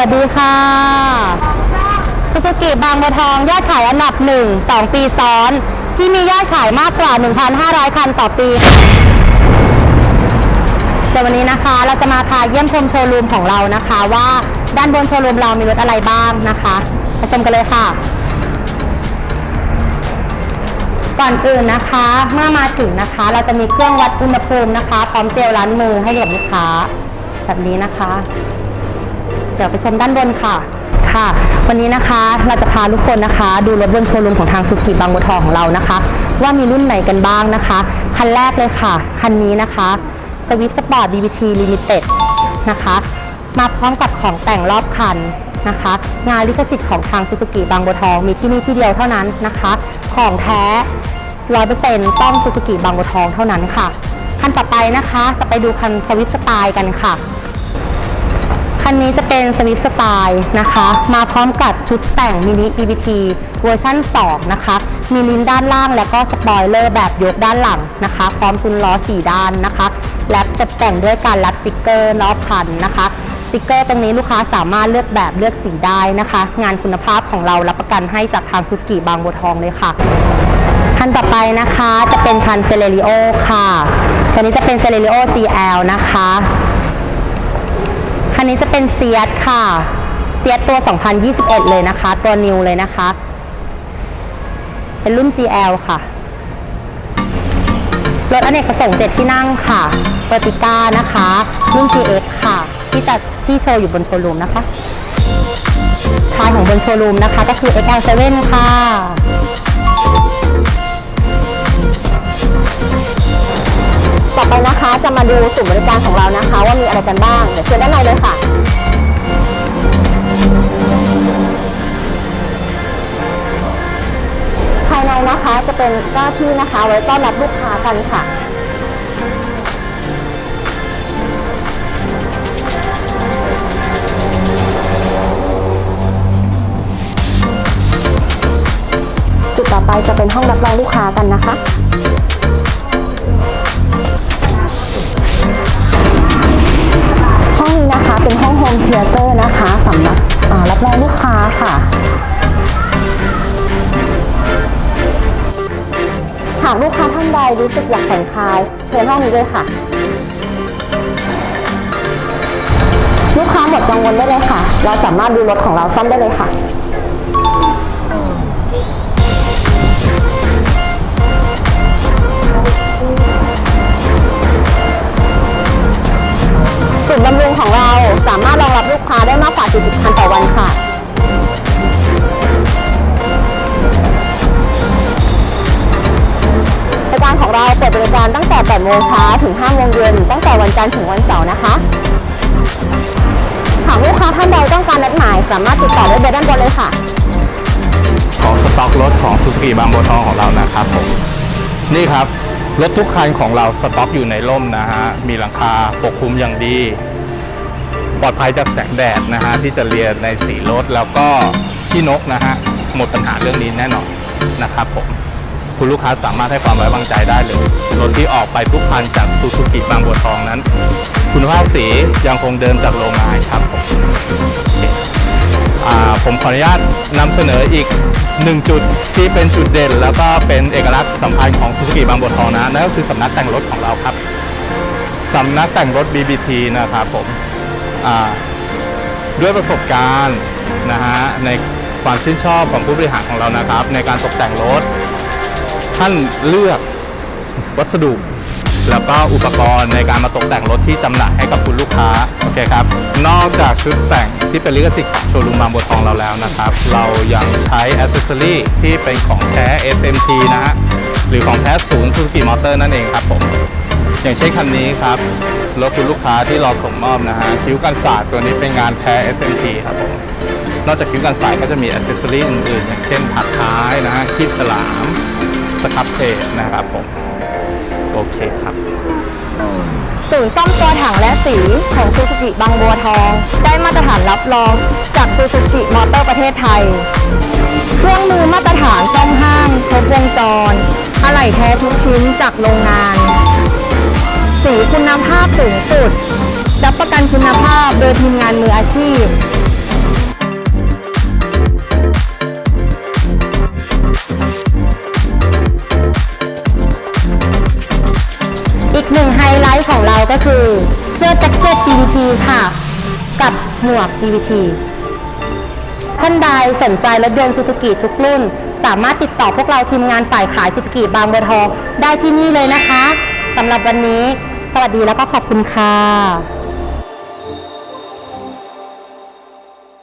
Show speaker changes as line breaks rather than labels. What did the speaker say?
วัสดีค่ะซูซูกิบางบัวทองยอดขายอันดับ 1 2 ปีซ้อน ที่มียอดขายมากกว่า 1,500 คันต่อปีค่ะเดี๋ยววันนี้นะคะ เราจะมาพาเยี่ยมชมโชว์รูมของเรานะคะ ว่าด้านบนโชว์รูมเรามีรถอะไรบ้างนะคะไปชมกันเลยค่ะ ก่อนอื่นนะคะเมื่อมาถึงนะคะ เราจะมีเครื่องวัดอุณหภูมินะคะ พร้อมเจลล้างมือให้กับลูกค้าแบบนี้นะคะ ดี๋ยวไปชมด้านบนค่ะค่ะ วันนี้นะคะเราจะพาทุกคนนะคะ ดูรถบนโชว์รูมของทางสุกิบางบัวทองของเรานะคะ ว่ามีรุ่นไหนกันบ้างนะคะ คันแรกเลยค่ะ คันนี้นะคะ Swift Sport DVT Limited นะคะ มาพร้อมกับของแต่งรอบคันนะคะ งานลิขสิทธิ์ของทางซูซูกิบางบัวทองมีที่นี่ที่เดียวเท่านั้นนะคะ ของแท้100%ต้องซูซูกิบางบัวทองเท่านั้นค่ะ คันต่อไปนะคะ จะไปดูคันสวิฟสไตล์กันค่ะ คันนี้จะเป็น Swift Style นะคะ มาพร้อมกับชุดแต่งมินิ BBT เวอร์ชัน2 นะคะ มีลิ้นด้านล่างและก็สปอยเลอร์แบบยกด้านหลังนะคะ พร้อมซุนล้อ 4 ด้านนะคะและตกแต่งด้วยการรับสติกเกอร์รอบคันนะคะสติกเกอร์ตรงนี้ลูกค้าสามารถเลือกแบบเลือกสีได้นะคะ งานคุณภาพของเรารับประกันให้จากทางซูซูกิบางบัวทองเลยค่ะคันต่อไปนะคะจะเป็นคันเซเลริโอค่ะตัวนี้จะเป็นเซเลริโอ GL นะคะ นี้จะเป็นเซียสค่ะเซียสตัว 2021 เลยนะคะ ตัวนิวเลยนะคะ เป็นรุ่น GL ค่ะ รถอเนกประสงค์7ที่นั่งค่ะเปอร์ติก้านะคะ รุ่น GX ค่ะ ที่จะที่โชว์อยู่บนโชว์รูมนะคะท้ายของบนโชว์รูมนะคะ ก็คือ XL7 ค่ะ นะคะจะมาดูศูนย์บริการของเรานะคะ ว่ามีอะไรกันบ้างเดี๋ยวเชิญด้านในเลยค่ะ ภายในนะคะจะเป็นเจ้าหน้าที่นะคะ ไว้ต้อนรับลูกค้ากันค่ะจุดต่อไปจะเป็นห้องรับรองลูกค้ากันนะคะ รู้สึกอยากผ่อนคลาย เชิญห้องนี้เลยค่ะ ลูกค้าหมดกังวลได้เลยค่ะ เราสามารถดูรถของเราซ่อมได้เลยค่ะ 8โมงเช้าถึง5โมงเย็นตั้งแต่วันจันทร์ถึงวันเสาร์นะคะหากลูกค้าท่านใดต้องการนัดหมาย สามารถติดต่อได้เบอร์ด้านบนเลยค่ะ
ของสต็อกรถของซูซูกิบางบัวทองของเรานะครับผมนี่ครับรถทุกคันของเราสต็อกอยู่ในร่มนะฮะมีหลังคาปกคลุมอย่างดีปลอดภัยจากแสงแดดนะฮะที่จะเรียนในสีรถแล้วก็ขี้นกนะฮะหมดปัญหาเรื่องนี้แน่นอนนะครับผม คุณลูกค้าสามารถให้ความไว้วางใจได้เลย รถที่ออกไปทุกคันจากซูซูกิบางบัวทองนั้น คุณภาพสียังคงเดิมจากโรงงานครับผมผมขออนุญาตนำเสนออีกหนึ่งจุดที่เป็นจุดเด่น แล้วก็เป็นเอกลักษณ์สำคัญของซูซูกิบางบัวทองนะนั่นก็คือสำนักแต่งรถของเราครับสำนักแต่งรถ BBT นะครับผมด้วยประสบการณ์นะฮะในความชื่นชอบของผู้บริหารของเรานะครับ ในการตกแต่งรถ ท่านเลือกวัสดุ แล้วก็อุปกรณ์ในการมาตกแต่งรถที่จำหน่ายให้กับคุณลูกค้าโอเคครับ นอกจากชุดแต่งที่เป็นลิขสิทธิ์ของโชว์รูมบางบัวทองเราแล้วนะครับ เรายังใช้อ c เซสซอรีที่เป็นของแท้ SMT นะฮะหรือของแท้ศูนย์ Suzuki Motor นั่นเองครับผมอย่างเช่นคันนี้ครับรถคุณลูกค้าที่เราส่งมอบนะฮะคิ้วกันศาสตร์ตัวนี้เป็นงานแท้ SMT ครับผมนอกจากคิ้วกันสายก็จะมีอ c เซสซอรีอื่นๆอย่างเช่นผักท้ายนะฮะคีบฉลาม สครับเพจนะครับผม โอเคครับ
ศูนย์ซ่อมตัวถังและสีของซูซูกิบางบัวทอง ได้มาตรฐานรับรองจากซูซูกิมอเตอร์ประเทศไทย เครื่องมือมาตรฐานซ่อมห้างครบวงจร อะไหล่แท้ทุกชิ้นจากโรงงาน สีคุณภาพสูงสุด รับประกันคุณภาพโดยทีมงานมืออาชีพ ก็คือเสื้อแจ็คเก็ต BBT ค่ะ กับหมวก BBT ท่านใดสนใจรถยนต์ซูซูกิทุกรุ่น สามารถติดต่อพวกเราทีมงานฝ่ายขายซูซูกิบางบัวทองได้ที่นี่เลยนะคะสำหรับวันนี้ สวัสดีแล้วก็ขอบคุณค่ะ